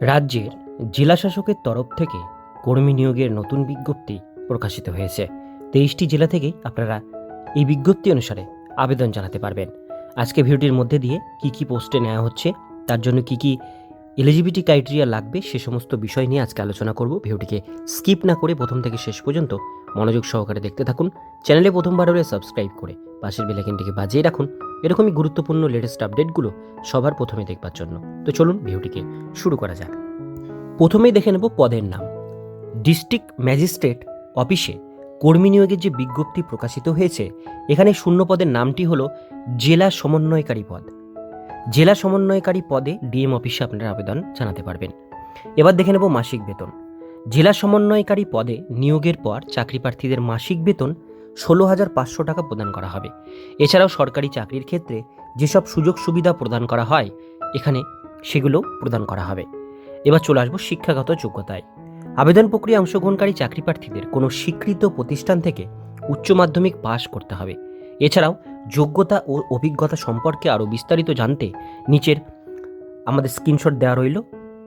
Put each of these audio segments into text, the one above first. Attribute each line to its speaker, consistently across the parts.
Speaker 1: রাজ্যের জেলাশাসকের তরফ থেকে কর্মী নিয়োগের নতুন বিজ্ঞপ্তি প্রকাশিত হয়েছে। তেইশটি জেলা থেকেই আপনারা এই বিজ্ঞপ্তি অনুসারে আবেদন জানাতে পারবেন। আজকে ভিডিওটির মধ্যে দিয়ে কি কি পোস্টে নেওয়া হচ্ছে, তার জন্য কি কি এলিজিবিলিটি ক্রাইটেরিয়া লাগবে, সে সমস্ত বিষয় নিয়ে আজকে আলোচনা করব। ভিডিওটিকে স্কিপ না করে প্রথম থেকে শেষ পর্যন্ত মনোযোগ সহকারে দেখতে থাকুন। চ্যানেলে প্রথমবার হলে সাবস্ক্রাইব করে পাশের বেলাইকেনটিকে বাজিয়ে রাখুন। এরকমই গুরুত্বপূর্ণ লেটেস্ট আপডেটগুলো সবার প্রথমে দেখবার জন্য। তো চলুন ভিডিওটিকে শুরু করা যাক। প্রথমেই দেখে নেব পদের নাম। ডিস্ট্রিক্ট ম্যাজিস্ট্রেট অফিসে কর্মী নিয়োগের যে বিজ্ঞপ্তি প্রকাশিত হয়েছে, এখানে শূন্য পদের নামটি হলো জেলা সমন্বয়কারী পদ। জেলা সমন্বয়কারী পদে ডিএম অফিসে আপনারা আবেদন জানাতে পারবেন। এবার দেখে নেব মাসিক বেতন। জেলা সমন্বয়কারী পদে নিয়োগের পর চাকরি প্রার্থীদের মাসিক বেতন ষোলো হাজার পাঁচশো টাকা প্রদান করা হবে। এছাড়াও সরকারি চাকরির ক্ষেত্রে যেসব সুযোগ সুবিধা প্রদান করা হয়, এখানে সেগুলো প্রদান করা হবে। এবার চলে আসব শিক্ষাগত যোগ্যতায়। আবেদন প্রক্রিয়া অংশগ্রহণকারী চাকরি প্রার্থীদের কোনো স্বীকৃত প্রতিষ্ঠান থেকে উচ্চ মাধ্যমিক পাশ করতে হবে। এছাড়াও যোগ্যতা ও অভিজ্ঞতা সম্পর্কে আরও বিস্তারিত জানতে নিচের আমাদের স্ক্রিনশট দেওয়া রইল।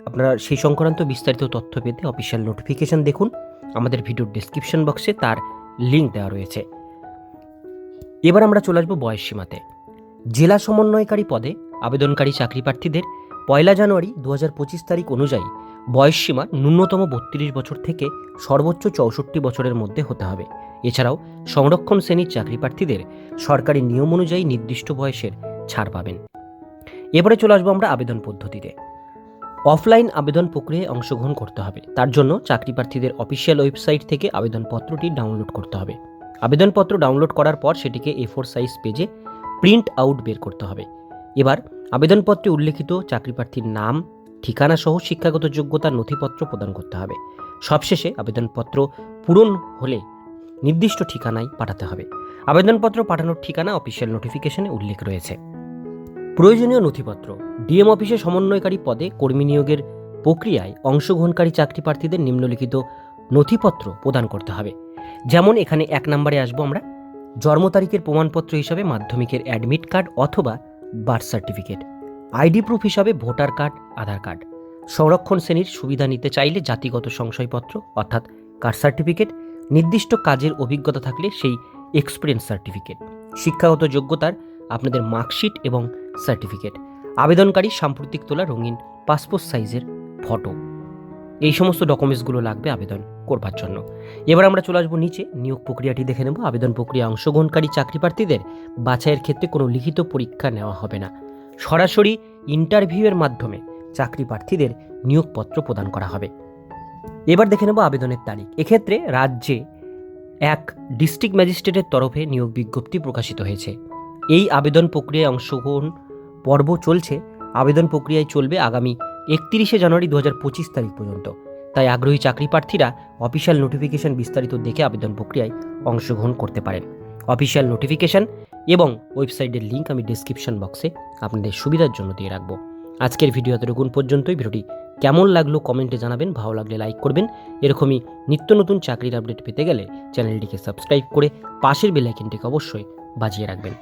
Speaker 1: আপনারা সেই সংক্রান্ত বিস্তারিত তথ্য পেতে অফিসিয়াল নোটিফিকেশন দেখুন। আমাদের ভিডিওর ডেসক্রিপশন বক্সে তার লিঙ্ক দেওয়া রয়েছে। এবার আমরা চলে আসব বয়স সীমাতে। জেলা সমন্বয়কারী পদে আবেদনকারী চাকরি প্রার্থীদের পয়লা জানুয়ারি দু তারিখ অনুযায়ী বয়সসীমা ন্যূনতম বত্রিশ বছর থেকে সর্বোচ্চ চৌষট্টি বছরের মধ্যে হতে হবে। এছাড়াও সংরক্ষণ শ্রেণির চাকরি প্রার্থীদের সরকারি নিয়ম অনুযায়ী নির্দিষ্ট বয়সের ছাড় পাবেন। এবারে চলে আসব আমরা আবেদন পদ্ধতিতে। অফলাইন আবেদন প্রক্রিয়ায় অংশগ্রহণ করতে হবে। তার জন্য চাকরি প্রার্থীদের অফিসিয়াল ওয়েবসাইট থেকে আবেদনপত্রটি ডাউনলোড করতে হবে। আবেদনপত্র ডাউনলোড করার পর সেটিকে এ ফোর সাইজ পেজে প্রিন্ট আউট বের করতে হবে। এবার আবেদনপত্রে উল্লেখিত চাকরি প্রার্থীর নাম, ঠিকানা সহ শিক্ষাগত যোগ্যতার নথিপত্র প্রদান করতে হবে। সবশেষে আবেদনপত্র পূরণ হলে নির্দিষ্ট ঠিকানায় পাঠাতে হবে। আবেদনপত্র পাঠানোর ঠিকানা অফিসিয়াল নোটিফিকেশনে উল্লেখ রয়েছে। প্রয়োজনীয় নথিপত্র, ডিএম অফিসে সমন্বয়কারী পদে কর্মী নিয়োগের প্রক্রিয়ায় অংশগ্রহণকারী চাকরি প্রার্থীদের নিম্নলিখিত নথিপত্র প্রদান করতে হবে। যেমন এখানে এক নম্বরে আসব আমরা, জন্ম তারিখের প্রমাণপত্র হিসাবে মাধ্যমিকের অ্যাডমিট কার্ড অথবা বার্থ সার্টিফিকেট, আইডি প্রুফ হিসাবে ভোটার কার্ড, আধার কার্ড। সংরক্ষণ শ্রেণির সুবিধা নিতে চাইলে জাতিগত সংশয়পত্র, অর্থাৎ কাস্ট সার্টিফিকেট, নির্দিষ্ট কাজের অভিজ্ঞতা থাকলে সেই এক্সপিরিয়েন্স সার্টিফিকেট। শিক্ষাগত যোগ্যতার আপনাদের মার্কশিট এবং সার্টিফিকেট। আবেদনকারী সাম্প্রতিক তোলা রঙিন পাসপোর্ট সাইজের ফটো এই সমস্ত ডকুমেন্টসগুলো লাগবে আবেদন করবার জন্য। এবার আমরা চলে আসব নিচে। নিয়োগ প্রক্রিয়াটি দেখে নেব। আবেদন প্রক্রিয়া অংশগ্রহণকারী চাকরি প্রার্থীদের বাছাইয়ের ক্ষেত্রে কোনো লিখিত পরীক্ষা নেওয়া হবে না। সরাসরি ইন্টারভিউয়ের মাধ্যমে চাকরি প্রার্থীদের নিয়োগপত্র প্রদান করা হবে। এবার দেখে নেব আবেদনের তারিখ। এক্ষেত্রে রাজ্যে এক ডিস্ট্রিক্ট ম্যাজিস্ট্রেটের তরফে নিয়োগ বিজ্ঞপ্তি প্রকাশিত হয়েছে। এই আবেদন প্রক্রিয়ায় অংশগ্রহণ পর্ব চলছে, আবেদন প্রক্রিয়ায় চলবে আগামী একত্রিশে জানুয়ারি দু হাজার পঁচিশ তারিখ পর্যন্ত। তাই আগ্রহী চাকরি প্রার্থীরা অফিসিয়াল নোটিফিকেশন বিস্তারিত দেখে আবেদন প্রক্রিয়ায় অংশগ্রহণ করতে পারেন। অফিসিয়াল নোটিফিকেশন এবং ওয়েবসাইটের লিঙ্ক আমি ডিসক্রিপশন বক্সে আপনাদের সুবিধার জন্য দিয়ে রাখব। আজকের ভিডিও এতটুকুন পর্যন্তই। ভিডিওটি কেমন লাগল কমেন্টে জানাবেন। ভালো লাগলে লাইক করবেন। এরকমই নিত্য নতুন চাকরির আপডেট পেতে গেলে চ্যানেলটিকে সাবস্ক্রাইব করে পাশের বেলাইকেনটিকে অবশ্যই বাজিয়ে রাখবেন।